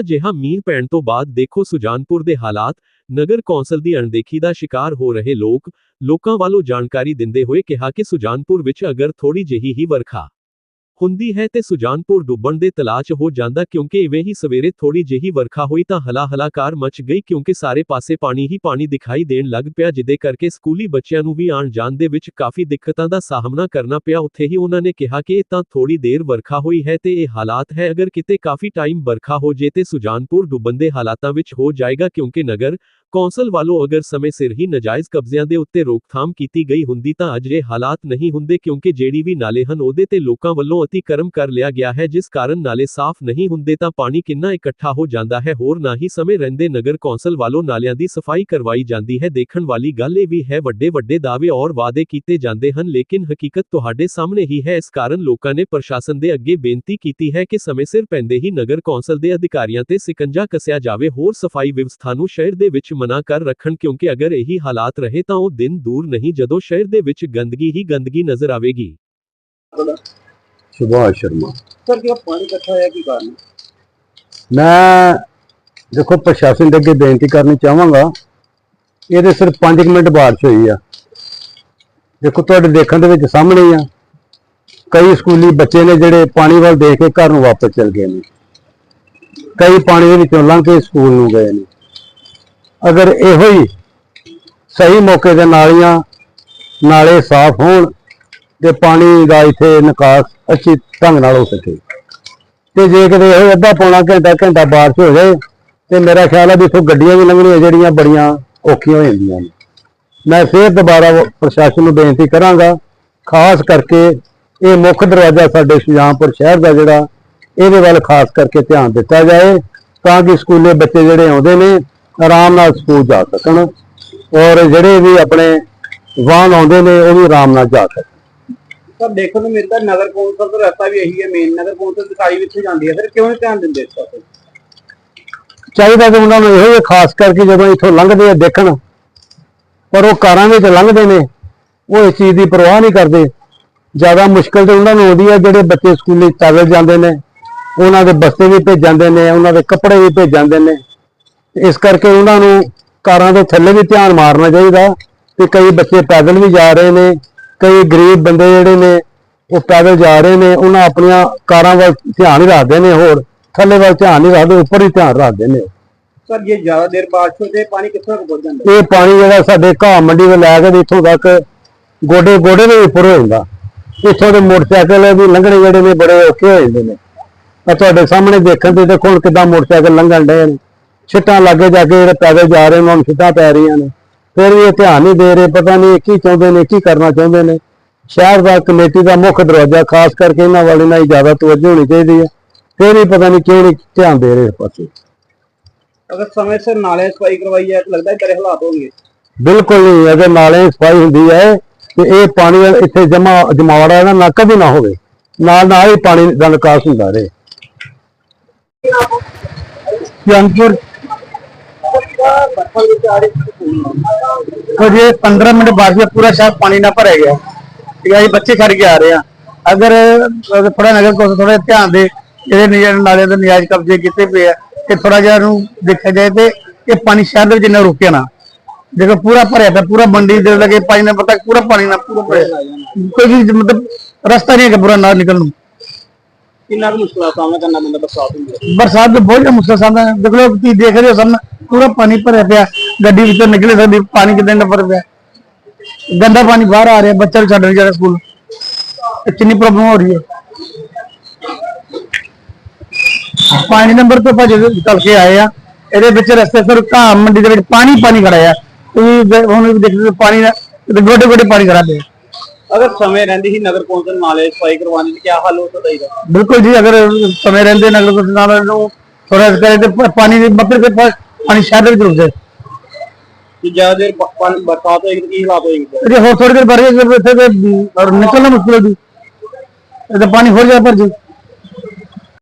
ਹਲਕਾ ਜਿਹਾ ਮੀਂਹ ਪੈਣ ਤੋਂ ਬਾਅਦ ਦੇਖੋ ਸੁਜਾਨਪੁਰ ਦੇ ਹਾਲਾਤ, ਨਗਰ ਕੌਂਸਲ ਦੀ ਅਣਦੇਖੀ ਦਾ ਸ਼ਿਕਾਰ ਹੋ ਰਹੇ ਲੋਕ, ਲੋਕਾਂ ਵੱਲੋਂ ਜਾਣਕਾਰੀ ਦਿੰਦੇ ਹੋਏ ਕਿਹਾ ਕਿ ਸੁਜਾਨਪੁਰ ਵਿੱਚ ਅਗਰ ਥੋੜੀ ਜਿਹੀ ਹੀ ਵਰਖਾ ਹੁੰਦੀ ਹੈ ਤੇ ਸੁਜਾਨਪੁਰ ਡੁੱਬਣ ਦੇ ਤਲਾਅ ਹੋ ਜਾਂਦਾ ਕਿਉਂਕਿ ਇਵੇਂ ਹੀ ਸਵੇਰੇ ਥੋੜੀ ਜਿਹੀ ਵਰਖਾ ਹੋਈ ਤਾਂ ਹਲਾ ਹਲਾਕਾਰ ਮਚ ਗਈ ਕਿਉਂਕਿ ਸਾਰੇ ਪਾਸੇ ਪਾਣੀ ਹੀ ਪਾਣੀ ਦਿਖਾਈ ਦੇਣ ਲੱਗ ਪਿਆ ਜਿਦੇ ਕਰਕੇ ਸਕੂਲੀ ਬੱਚਿਆਂ ਨੂੰ ਵੀ ਆਣ ਜਾਣ ਦੇ ਵਿੱਚ ਕਾਫੀ ਦਿੱਕਤਾਂ ਦਾ ਸਾਹਮਣਾ ਕਰਨਾ ਪਿਆ। ਉੱਥੇ ਹੀ ਉਹਨਾਂ ਨੇ ਕਿਹਾ ਕਿ ਇਹ ਤਾਂ ਥੋੜੀ ਦੇਰ ਵਰਖਾ ਹੋਈ ਹੈ ਤੇ ਇਹ ਹਾਲਾਤ ਹੈ। ਅਗਰ ਕਿਤੇ ਕਾਫੀ ਟਾਈਮ ਵਰਖਾ ਹੋ ਜੇ ਤੇ ਸੁਜਾਨਪੁਰ ਡੁੱਬਣ ਦੇ ਹਾਲਾਤਾਂ ਵਿੱਚ ਹੋ ਜਾਏਗਾ ਕਿਉਂਕਿ ਨਗਰ ਕੌਂਸਲ ਵੱਲੋਂ ਅਗਰ ਸਮੇਂ ਸਿਰ ਹੀ ਨਜਾਇਜ਼ ਕਬਜ਼ਿਆਂ ਦੇ ਉੱਤੇ ਰੋਕਥਾਮ ਕੀਤੀ ਗਈ ਹੁੰਦੀ ਤਾਂ ਅੱਜ ਇਹ ਹਾਲਾਤ ਨਹੀਂ ਹੁੰਦੇ ਕਿਉਂਕਿ ਜਿਹੜੀ ਵੀ ਨਾਲੇ ਹਨ ਉਹਦੇ ਤੇ ਲੋਕਾਂ ਵੱਲੋਂ ਅਤੀਕਰਮ ਕਰ ਲਿਆ ਗਿਆ ਹੈ ਜਿਸ ਕਾਰਨ ਨਾਲੇ ਸਾਫ਼ ਨਹੀਂ ਹੁੰਦੇ ਤਾਂ ਪਾਣੀ ਕਿੰਨਾ ਇਕੱਠਾ ਹੋ ਜਾਂਦਾ ਹੈ ਹੋਰ ਨਾ ਹੀ ਸਮੇਂ ਰਹਿੰਦੇ ਨਗਰ ਕੌਂਸਲ ਵੱਲੋਂ ਨਾਲਿਆਂ ਦੀ ਸਫ਼ਾਈ ਕਰਵਾਈ ਜਾਂਦੀ ਹੈ ਦੇਖਣ ਵਾਲੀ ਗੱਲ ਇਹ ਵੀ ਹੈ ਵੱਡੇ ਵੱਡੇ ਦਾਅਵੇ ਔਰ ਵਾਅਦੇ ਕੀਤੇ ਜਾਂਦੇ ਹਨ ਲੇਕਿਨ ਹਕੀਕਤ ਤੁਹਾਡੇ ਸਾਹਮਣੇ ਹੀ ਹੈ ਇਸ ਕਾਰਨ ਲੋਕਾਂ ਨੇ ਪ੍ਰਸ਼ਾਸਨ ਦੇ ਅੱਗੇ ਬੇਨਤੀ ਕੀਤੀ ਹੈ ਕਿ ਸਮੇਂ ਸਿਰ ਪੈਂਦੇ ਹੀ ਨਗਰ ਕੌਂਸਲ ਦੇ ਅਧਿਕਾਰੀਆਂ ਤੇ ਸਿਕੰਜਾ ਕੱਸਿਆ ਜਾਵੇ ਹੋਰ ਸਫ਼ਾਈ ਵਿਵਸਥਾ ਨੂੰ ਸ਼ਹਿਰ ਦੇ ਵਿੱਚ ਮਨਾ ਕਰ ਰੱਖਣ ਕਿਉਂਕਿ ਅਗਰ ਇਹੀ ਹਾਲਾਤ ਰਹੇ ਤਾਂ ਉਹ ਦਿਨ ਦੂਰ ਨਹੀਂ ਜਦੋਂ ਸ਼ਹਿਰ ਦੇ ਵਿੱਚ ਗੰਦਗੀ ਹੀ ਗੰਦਗੀ ਨਜ਼ਰ ਆਵੇਗੀ। ਸੁਭਾਸ਼ ਸ਼ਰਮਾ। ਸਰ ਜਿਹੜਾ ਪਾਣੀ ਇਕੱਠਾ ਹੋਇਆ ਕੀ ਕਾਰਨ ਮੈਂ ਦੇਖੋ ਪ੍ਰਸ਼ਾਸਨ ਦੇ ਅੱਗੇ ਬੇਨਤੀ ਕਰਨੀ ਚਾਹਾਂਗਾ। ਇਹਦੇ ਸਿਰਫ 5 ਮਿੰਟ ਬਾਰਿਸ਼ ਹੋਈ ਆ। ਦੇਖੋ ਤੁਹਾਡੇ ਦੇਖਣ ਦੇ ਵਿੱਚ ਸਾਹਮਣੇ ਆ। ਕਈ ਸਕੂਲੀ ਬੱਚੇ ਨੇ ਜਿਹੜੇ ਪਾਣੀ ਵੱਲ ਦੇਖ ਕੇ ਘਰ ਨੂੰ ਵਾਪਸ ਚਲ ਗਏ ਨੇ। ਕਈ ਪਾਣੀ ਦੇ ਵਿੱਚੋਂ ਲੰਘ ਕੇ ਸਕੂਲ ਨੂੰ ਗਏ ਨੇ। ਅਗਰ ਇਹੋ ਹੀ ਸਹੀ ਮੌਕੇ ਤੇ ਨਾਲੀਆਂ, ਨਾਲੇ ਸਾਫ਼ ਹੋਣ ਤੇ ਪਾਣੀ ਦਾ ਇੱਥੇ ਨਿਕਾਸ ਅੱਛੀ ਢੰਗ ਨਾਲ ਹੋ ਸਕੇ। ਤੇ ਜੇ ਕਿਤੇ ਇਹ ਅੱਧਾ ਪੌਣਾ ਘੰਟਾ ਘੰਟਾ ਬਾਰਿਸ਼ ਹੋ ਜਾਏ, ਤੇ ਮੇਰਾ ਖਿਆਲ ਹੈ ਵੀ ਇੱਥੋਂ ਗੱਡੀਆਂ ਵੀ ਲੰਘਣੀਆਂ ਜਿਹੜੀਆਂ ਬੜੀਆਂ ਔਖੀਆਂ ਹੋ ਜਾਂਦੀਆਂ ਨੇ। ਮੈਂ ਫਿਰ ਦੁਬਾਰਾ ਪ੍ਰਸ਼ਾਸਨ ਨੂੰ ਬੇਨਤੀ ਕਰਾਂਗਾ, ਖਾਸ ਕਰਕੇ ਇਹ ਮੁੱਖ ਦਰਵਾਜ਼ਾ ਸਾਡੇ ਸੁਜਾਨਪੁਰ ਸ਼ਹਿਰ ਦਾ ਜਿਹੜਾ, ਇਹਦੇ ਵੱਲ ਖਾਸ ਕਰਕੇ ਧਿਆਨ ਦਿੱਤਾ ਜਾਏ, ਤਾਂ ਕਿ ਸਕੂਲੇ ਬੱਚੇ ਜਿਹੜੇ ਆਉਂਦੇ ਨੇ ਆਰਾਮ ਨਾਲ ਸਕੂਲ ਜਾ ਸਕਣ ਔਰ ਜਿਹੜੇ ਵੀ ਆਪਣੇ ਵਾਹਨ ਆਉਂਦੇ ਨੇ ਉਹ ਵੀ ਆਰਾਮ ਨਾਲ ਜਾ ਸਕਣ। ਸਰ ਦੇਖਣ ਨੂੰ ਮਿਲਦਾ ਨਗਰ ਕੌਂਸਲ ਦਾ ਰਸਤਾ ਵੀ ਇਹੀ ਹੈ ਮੇਨ ਨਗਰ ਕੌਂਸਲ ਦਿਖਾਈ ਵਿੱਚ ਜਾਂਦੀ ਹੈ। ਫਿਰ ਕਿਉਂ ਨਹੀਂ ਧਿਆਨ ਦਿੰਦੇ ਇਸ ਪਾਸੇ? ਚਾਹੀਦਾ ਕਿ ਉਹਨਾਂ ਨੂੰ ਇਹੋ ਹੀ ਖਾਸ ਕਰਕੇ ਜਦੋਂ ਇੱਥੋਂ ਲੰਘਦੇ ਆ ਦੇਖਣ ਪਰ ਉਹ ਕਾਰਾਂ ਵਿੱਚ ਲੰਘਦੇ ਨੇ ਉਹ ਇਸ ਚੀਜ਼ ਦੀ ਪਰਵਾਹ ਨਹੀਂ ਕਰਦੇ। ਜ਼ਿਆਦਾ ਮੁਸ਼ਕਲ ਤੇ ਉਹਨਾਂ ਨੂੰ ਆਉਂਦੀ ਹੈ ਜਿਹੜੇ ਬੱਚੇ ਸਕੂਲੇ ਪੈਦਲ ਜਾਂਦੇ ਨੇ ਉਹਨਾਂ ਦੇ ਬਸਤੇ ਵੀ ਭੇਜ ਜਾਂਦੇ ਨੇ ਉਹਨਾਂ ਦੇ ਕੱਪੜੇ ਵੀ ਭੇਜ ਜਾਂਦੇ ਨੇ। ਤੇ ਇਸ ਕਰਕੇ ਉਹਨਾਂ ਨੂੰ ਕਾਰਾਂ ਦੇ ਥੱਲੇ ਵੀ ਧਿਆਨ ਮਾਰਨਾ ਚਾਹੀਦਾ। ਤੇ ਕਈ ਬੱਚੇ ਪੈਦਲ ਵੀ ਜਾ ਰਹੇ ਨੇ ਕਈ ਗਰੀਬ ਬੰਦੇ ਜਿਹੜੇ ਨੇ ਉਹ ਪੈਦਲ ਜਾ ਰਹੇ ਨੇ ਉਹਨਾਂ ਆਪਣੀਆਂ ਕਾਰਾਂ ਵੱਲ ਧਿਆਨ ਹੀ ਰੱਖਦੇ ਨੇ ਹੋਰ ਥੱਲੇ ਵੱਲ ਧਿਆਨ ਨਹੀਂ ਰੱਖਦੇ ਉੱਪਰ ਹੀ ਧਿਆਨ ਰੱਖਦੇ ਨੇ। ਸਰ ਜੇ ਜ਼ਿਆਦਾ ਦੇਰ ਬਾਰਿਸ਼ ਹੋ ਜਾਏ ਪਾਣੀ ਕਿੱਥੋਂ ਤੱਕ ਪਹੁੰਚ ਜਾਂਦਾ? ਇਹ ਪਾਣੀ ਜਿਹੜਾ ਸਾਡੇ ਘਾਹ ਮੰਡੀ ਤੋਂ ਲੈ ਕੇ ਇੱਥੋਂ ਤੱਕ ਗੋਡੇ ਗੋਡੇ ਦੇ ਉੱਪਰ ਹੋ ਜਾਂਦਾ। ਇੱਥੋਂ ਦੇ ਮੋਟਰਸਾਈਕਲ ਵੀ ਲੰਘਣੇ ਜਿਹੜੇ ਨੇ ਬੜੇ ਔਖੇ ਹੋ ਜਾਂਦੇ ਨੇ। ਆ ਤੁਹਾਡੇ ਸਾਹਮਣੇ ਦੇਖਣ ਤੇ ਦੇਖੋ ਕਿੱਦਾਂ ਮੋਟਰਸਾਈਕਲ ਲੰਘਣ ਡਏ ਨੇ। ਛਿੱਟਾਂ ਲੱਗੇ ਜਾ ਕੇ ਜਿਹੜੇ ਪੈਦਲ ਜਾ ਰਹੇ ਨੇ ਉਹਨਾਂ ਨੂੰ ਛਿੱਟਾਂ ਪੈ ਰਹੀਆਂ ਨੇ। ਫਿਰ ਵੀ ਇਹ ਧਿਆਨ ਨਹੀਂ ਦੇ ਰਹੇ ਪਤਾ ਨਹੀਂ ਕੀ ਚਾਹੁੰਦੇ ਨੇ ਕੀ ਕਰਨਾ ਚਾਹੁੰਦੇ ਨੇ। ਸ਼ਹਿਰ ਦਾ ਕਮੇਟੀ ਦਾ ਮੁੱਖ ਦਰਵਾਜ਼ਾ ਖਾਸ ਕਰਕੇ ਇਹਨਾਂ ਵਾਲੇ ਨਾਲ ਜ਼ਿਆਦਾ ਤਵੱਜੋ ਹੋਣੀ ਚਾਹੀਦੀ ਹੈ। ਫਿਰ ਵੀ ਪਤਾ ਨਹੀਂ ਕਿਉਂ ਨਹੀਂ ਧਿਆਨ ਦੇ ਰਹੇ ਇਸ ਪਾਸੇ। ਅਗਰ ਸਮੇਂ ਸਿਰ ਨਾਲੇ ਸਫ਼ਾਈ ਕਰਵਾਈ ਜਾਏ ਤਾਂ ਲੱਗਦਾ ਤੇਰੇ ਹਾਲਾਤ ਹੋਣਗੇ। ਬਿਲਕੁਲ ਨਹੀਂ ਅਗਰ ਨਾਲੇ ਸਫ਼ਾਈ ਹੁੰਦੀ ਹੈ ਤੇ ਇਹ ਪਾਣੀ ਇੱਥੇ ਜਮਾ ਜਮਾਵੜਾ ਇਹਦਾ ਨਾ ਕਦੇ ਨਾ ਹੋਵੇ। ਨਾਲ ਨਾਲ ਹੀ ਪਾਣੀ ਦਾ ਨਿਕਾਸ ਹੁੰਦਾ ਰਹੇ। ਰਹੀ तो ये पंद्रह मिनट बाद में पूरा शहर पानी ना भरे गया ठीक है ये बच्चे खड़ के आ रहे हैं अगर अगर थोड़ा नगर को थोड़ा ध्यान दे ਜਿਹੜੇ ਨਿਆਂ ਨਾਲੇ ਦੇ ਨਿਆਜ ਕਬਜ਼ੇ ਕੀਤੇ ਪਏ ਆ ਤੇ ਥੋੜਾ ਜਿਹਾ ਨੂੰ ਦੇਖਿਆ ਜਾਏ ਤੇ ਇਹ ਪਾਣੀ ਸ਼ਹਿਰ ਦੇ ਵਿੱਚ ਇੰਨਾ ਰੁਕਿਆ ਨਾ ਦੇਖੋ ਪੂਰਾ ਭਰਿਆ ਪਿਆ ਪੂਰਾ ਮੰਡੀ ਦੇ ਲਗੇ ਪਾਣੀ ਨਾਲ ਪਤਾ ਪੂਰਾ ਪਾਣੀ ਨਾਲ ਪੂਰਾ ਭਰਿਆ ਕੋਈ ਵੀ ਮਤਲਬ ਰਸਤਾ ਨਹੀਂ ਹੈ ਪੂਰਾ ਨਾਲ ਨਿਕਲਣ ਨੂੰ ਕਿੰਨਾ ਕੁ ਮੁਸ਼ਕਲਾਂ ਦਾ ਸਾਹਮਣਾ ਕਰਨਾ ਪੈਂਦਾ ਬਰਸਾਤ ਹੁੰਦੀ ਹੈ ਬਰਸਾਤ ਦੇ ਬਹੁਤ ਜ਼ਿਆਦਾ ਮੁਸ਼ਕਲ ਸਾਹਮਣਾ ਹੈ। ਦੇਖ ਲਓ ਤੁਸੀਂ ਦੇਖ ਰਹੇ ਹੋ ਸਾਹਮਣੇ ਪੂਰਾ ਪਾਣੀ ਭਰਿਆ ਪਿਆ। ਗੱਡੀ ਵਿੱਚੋਂ ਨਿਕਲੇ ਸਕਦੀ ਪਾਣੀ ਕਿੰਨੇ ਨੰਬਰ ਪਿਆ। ਗੰਦਾ ਪਾਣੀ ਬਾਹਰ ਆ ਰਿਹਾ ਬੱਚਾ ਛੱਡ ਨਹੀਂ ਜਾ ਰਿਹਾ ਸਕੂਲ। ਇਹ ਕਿੰਨੀ ਪ੍ਰੋਬਲਮ ਹੋ ਰਹੀ ਹੈ। ਪਾਣੀ ਨੰਬਰ ਤੋਂ ਭੱਜ ਨਿਕਲ ਕੇ ਆਏ ਆ ਇਹਦੇ ਵਿੱਚ ਰਸਤੇ ਫਿਰ ਘਾਹ ਮੰਡੀ ਦੇ ਵਿੱਚ ਪਾਣੀ ਪਾਣੀ ਖੜਾ ਆ। ਤੁਸੀਂ ਦੇ- ਹੁਣ ਵੀ ਦੇਖ ਰਹੇ ਹੋ ਪਾਣੀ ਦਾ ਗੋਡੇ ਗੋਡੇ ਪਾਣੀ ਖੜਾ ਪਿਆ। ਅਗਰ ਸਮੇਂ ਰਹਿੰਦੀ ਹੀ ਨਗਰ ਕੌਂਸਲ ਨਾਲੇ ਸਫ਼ਾਈ ਕਰਵਾਉਣੀ ਤੇ ਕੀ ਹੱਲ ਹੋ ਸਕਦਾ ਇਹਦਾ ਬਿਲਕੁਲ ਜੀ ਅਗਰ ਸਮੇਂ ਰਹਿੰਦੇ ਨਗਰ ਕੌਂਸਲ ਨਾਲ ਨੂੰ ਥੋੜਾ ਕਰੇ ਤੇ ਪਾਣੀ ਦੀ ਮਤਲਬ ਕਿ ਪਾਣੀ ਸ਼ਹਿਰ ਦੇ ਵਿੱਚ ਰੁਕ ਜਾਏ ਜੇ ਜ਼ਿਆਦਾ ਦੇਰ ਪਾਣੀ ਬਰਸਾਤ ਹੋਏਗੀ ਤਾਂ ਕੀ ਹਾਲਾਤ ਹੋਏਗੇ ਜੇ ਹੋਰ ਥੋੜੀ ਦੇਰ ਬਾਰੇ ਇੱਥੇ ਤੇ ਨਿਕਲਣਾ ਮੁਸ਼ਕਿਲ ਹੋ ਜੀ ਇਹ